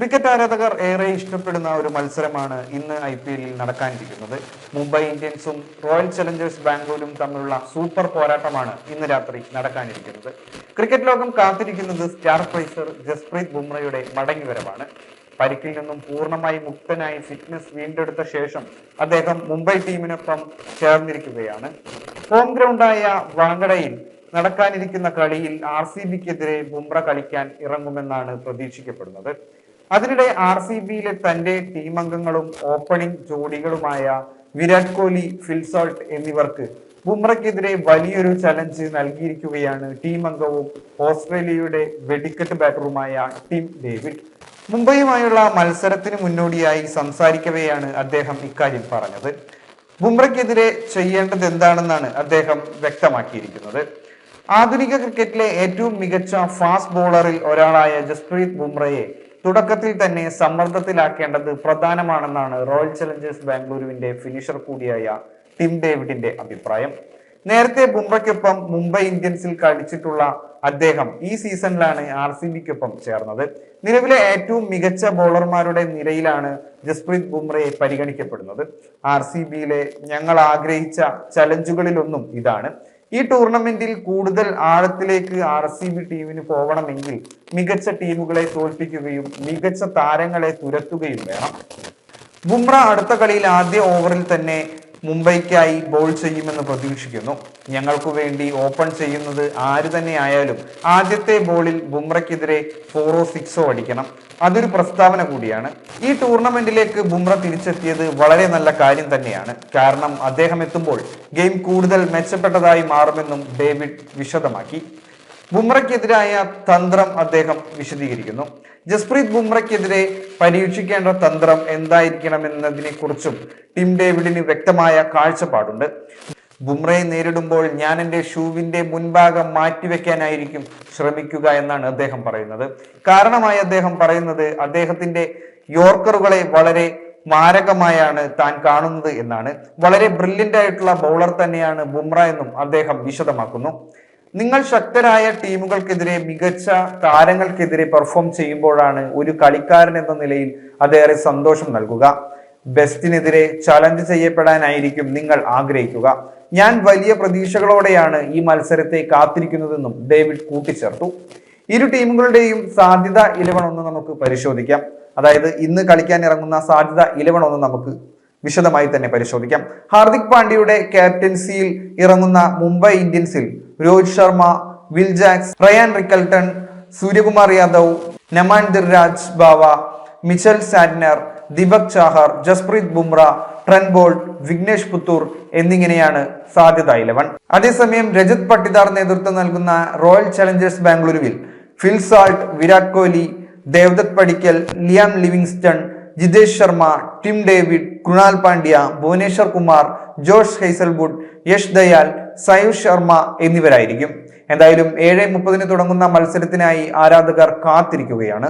Cricket ആരാധകർ ഏറെ ഇഷ്ടപ്പെടുന്ന ഒരു മത്സരമാണ് ഇന്ന് ഐ പി എല്ലിൽ നടക്കാനിരിക്കുന്നത്. മുംബൈ ഇന്ത്യൻസും റോയൽ ചലഞ്ചേഴ്സ് ബാംഗ്ലൂരും തമ്മിലുള്ള സൂപ്പർ പോരാട്ടമാണ് ഇന്ന് രാത്രി നടക്കാനിരിക്കുന്നത്. ക്രിക്കറ്റ് ലോകം കാത്തിരിക്കുന്നത് സ്റ്റാർ പ്രൈസർ ജസ്പ്രീത് ബുംറയുടെ മടങ്ങിവരവാണ്. പരിക്കിൽ നിന്നും പൂർണമായി മുക്തനായി ഫിറ്റ്നസ് വീണ്ടെടുത്ത ശേഷം അദ്ദേഹം മുംബൈ ടീമിനൊപ്പം ചേർന്നിരിക്കുകയാണ്. ഹോം ഗ്രൗണ്ടായ വാങ്കടയിൽ നടക്കാനിരിക്കുന്ന കളിയിൽ ആർ സി ബിക്കെതിരെ ബുംറ കളിക്കാൻ ഇറങ്ങുമെന്നാണ് പ്രതീക്ഷിക്കപ്പെടുന്നത്. അതിനിടെ ആർ സി ബിയിലെ തന്റെ ടീം അംഗങ്ങളും ഓപ്പണിംഗ് ജോഡികളുമായ വിരാട് കോഹ്ലി ഫിൽസോൾട്ട് എന്നിവർക്ക് ബുംറയ്ക്കെതിരെ വലിയൊരു ചലഞ്ച് നൽകിയിരിക്കുകയാണ് ടീം അംഗവും ഓസ്ട്രേലിയയുടെ വെടിക്കെട്ട് ബാറ്ററുമായ ടിം ഡേവിഡ്. മുംബൈയുമായുള്ള മത്സരത്തിന് മുന്നോടിയായി സംസാരിക്കവെയാണ് അദ്ദേഹം ഇക്കാര്യം പറഞ്ഞത്. ബുംറയ്ക്കെതിരെ ചെയ്യേണ്ടത് എന്താണെന്നാണ് അദ്ദേഹം വ്യക്തമാക്കിയിരിക്കുന്നത്. ആധുനിക ക്രിക്കറ്റിലെ ഏറ്റവും മികച്ച ഫാസ്റ്റ് ബോളറിൽ ഒരാളായ ജസ്പ്രീത് ബുംറയെ തുടക്കത്തിൽ തന്നെ സമ്മർദ്ദത്തിലാക്കേണ്ടത് പ്രധാനമാണെന്നാണ് റോയൽ ചലഞ്ചേഴ്സ് ബാംഗ്ലൂരുവിന്റെ ഫിനിഷർ കൂടിയായ ടിം ഡേവിഡിന്റെ അഭിപ്രായം. നേരത്തെ ബുംറയ്ക്കൊപ്പം മുംബൈ ഇന്ത്യൻസിൽ കളിച്ചിട്ടുള്ള അദ്ദേഹം ഈ സീസണിലാണ് ആർ സി ബിക്കൊപ്പം ചേർന്നത്. നിലവിലെ ഏറ്റവും മികച്ച ബോളർമാരുടെ നിരയിലാണ് ജസ്പ്രീത് ബുംറയെ പരിഗണിക്കപ്പെടുന്നത്. ആർ സി ബിയിലെ ഞങ്ങൾ ആഗ്രഹിച്ച ചലഞ്ചുകളിലൊന്നും ഇതാണ്. ഈ ടൂർണമെന്റിൽ കൂടുതൽ ആഴത്തിലേക്ക് ആർ സി ബി ടീമിന് പോകണമെങ്കിൽ മികച്ച ടീമുകളെ തോൽപ്പിക്കുകയും മികച്ച താരങ്ങളെ തുരത്തുകയും വേണം. ബുംറ അടുത്ത കളിയിൽ ആദ്യ ഓവറിൽ തന്നെ മുംബൈക്കായി ബോൾ ചെയ്യുമെന്ന് പ്രതീക്ഷിക്കുന്നു. ഞങ്ങൾക്കു വേണ്ടി ഓപ്പൺ ചെയ്യുന്നത് ആര് തന്നെ ആയാലും ആദ്യത്തെ ബോളിൽ ബുംറയ്ക്കെതിരെ ഫോറോ സിക്സോ അടിക്കണം. അതൊരു പ്രസ്താവന കൂടിയാണ്. ഈ ടൂർണമെന്റിലേക്ക് ബുംറ തിരിച്ചെത്തിയത് വളരെ നല്ല കാര്യം തന്നെയാണ്. കാരണം അദ്ദേഹം എത്തുമ്പോൾ ഗെയിം കൂടുതൽ മെച്ചപ്പെട്ടതായി മാറുമെന്നും ഡേവിഡ് വിശദമാക്കി. ബുംറയ്ക്കെതിരായ തന്ത്രം അദ്ദേഹം വിശദീകരിക്കുന്നു. ജസ്പ്രീത് ബുംറയ്ക്കെതിരെ പരീക്ഷിക്കേണ്ട തന്ത്രം എന്തായിരിക്കണമെന്നതിനെ കുറിച്ചും ടിം ഡേവിഡിന് വ്യക്തമായ കാഴ്ചപ്പാടുണ്ട്. ബുംറയെ നേരിടുമ്പോൾ ഞാൻ എന്റെ ഷൂവിന്റെ മുൻഭാഗം മാറ്റിവെക്കാനായിരിക്കും ശ്രമിക്കുക എന്നാണ് അദ്ദേഹം പറയുന്നത്. കാരണമായി അദ്ദേഹം പറയുന്നത് അദ്ദേഹത്തിന്റെ യോർക്കറുകളെ വളരെ മാരകമായാണ് താൻ കാണുന്നത് എന്നാണ്. വളരെ ബ്രില്യന്റ് ആയിട്ടുള്ള ബൗളർ തന്നെയാണ് ബുംറ എന്നും അദ്ദേഹം വിശദമാക്കുന്നു. നിങ്ങൾ ശക്തരായ ടീമുകൾക്കെതിരെ മികച്ച താരങ്ങൾക്കെതിരെ പെർഫോം ചെയ്യുമ്പോഴാണ് ഒരു കളിക്കാരൻ എന്ന നിലയിൽ അതേറെ സന്തോഷം നൽകുക. ബെസ്റ്റിനെതിരെ ചലഞ്ച് ചെയ്യപ്പെടാനായിരിക്കും നിങ്ങൾ ആഗ്രഹിക്കുക. ഞാൻ വലിയ പ്രതീക്ഷകളോടെയാണ് ഈ മത്സരത്തെ കാത്തിരിക്കുന്നതെന്നും ഡേവിഡ് കൂട്ടിച്ചേർത്തു. ഇരു ടീമുകളുടെയും സാധ്യത ഇലവൺ ഒന്ന് നമുക്ക് പരിശോധിക്കാം. അതായത് ഇന്ന് കളിക്കാൻ ഇറങ്ങുന്ന സാധ്യത ഇലവൺ ഒന്ന് നമുക്ക് വിശദമായി തന്നെ പരിശോധിക്കാം. ഹാർദിക് പാണ്ഡ്യയുടെ ക്യാപ്റ്റൻസിയിൽ ഇറങ്ങുന്ന മുംബൈ ഇന്ത്യൻസിൽ Rohit Sharma Will Jacks Ryan Rickelton Suryakumar Yadav Naman Dhir Raj Bawa Mitchell Santner Deepak Chahar Jasprit Bumrah Trent Boult Vignesh Puthur എന്നിങ്ങനെയാണ് സാധ്യത ഇലവൻ. അതേസമയം രജത് പട്ടിദാർ നേതൃത്വം നൽകുന്ന royal Challengers ബാംഗ്ലൂരുവിൽ Phil Salt Virat Kohli Devdutt Padikkal Liam Livingstone Jitesh Sharma Tim David Krunal Pandya Bhuvneshwar Kumar Josh Hazlewood Yash Dayal Suyash Sharma എന്നിവരായിരിക്കും. എന്തായാലും ഏഴ് മുപ്പതിന് തുടങ്ങുന്ന മത്സരത്തിനായി ആരാധകർ കാത്തിരിക്കുകയാണ്.